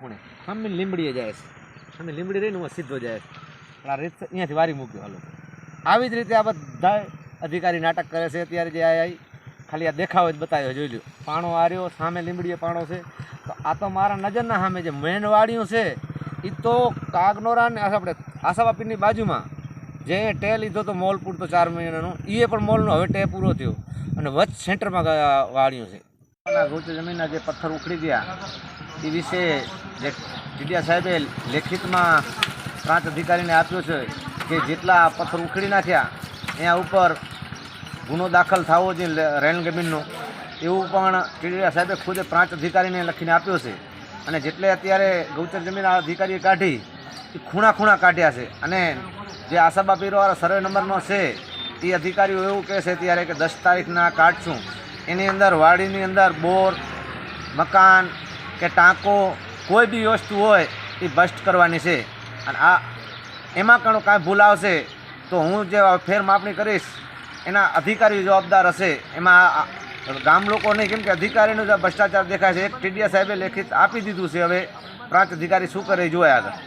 ખૂણે સામે લીમડીએ જાય છે. સામે લીંબડી રહીને હું સીધો જાય છે. પણ આ રીત અહીંયાથી વારી મૂક્યો હાલો. આવી જ રીતે આ બધા અધિકારી નાટક કરે છે અત્યારે જે આ ખાલી આ દેખાવ જ બતાવ્યો, જોઈ લ્યો. પાણો આર્યો સામે લીંબડીએ પાણો છે. તો આ તો મારા નજરના સામે જે મેન છે એ તો કાગનોરા ને આપણે આશાવાપીની બાજુમાં જે ટે લીધો તો મોલ પૂરતો ચાર મહિનાનો એ પણ મોલનો હવે ટે પૂરો થયો. અને વચ્ચ સેન્ટરમાં વાળ્યું છે. જમીનના જે પથ્થર ઉખડી ગયા એ વિશે જે ટીડિયા સાહેબે લેખિતમાં પ્રાંત અધિકારીને આપ્યો છે કે જેટલા પથ્થર ઉખડી નાખ્યા, એના ઉપર ગુનો દાખલ થવો જોઈએ જમીનનો એવું પણ ટીડિયા સાહેબે ખુદે પ્રાંત અધિકારીને લખીને આપ્યો છે. અને જેટલે અત્યારે ગૌચર જમીન અધિકારીએ કાઢી, એ ખૂણા ખૂણા કાઢ્યા છે. અને જે આશાબા પીરોવાળા સર્વે નંબરનો છે, એ અધિકારીઓ એવું કહે છે ત્યારે કે દસ તારીખના કાઢશું. એની અંદર વાડીની અંદર બોર, મકાન કે ટાંકો કોઈ બી વસ્તુ હોય એ બસ્ટ કરવાની છે. અને આ એમાં કણો કાંઈ ભૂલ આવશે તો હું જે ફેર માપણી કરીશ, એના અધિકારી જવાબદાર હશે. એમાં ગામ લોકો નહીં, કેમ કે અધિકારીનો જે ભ્રષ્ટાચાર દેખાય છે. એક ટીડીયા સાહેબે લેખિત આપી દીધું છે હવે. પ્રાંત અધિકારી શું કરે જોયા આગળ.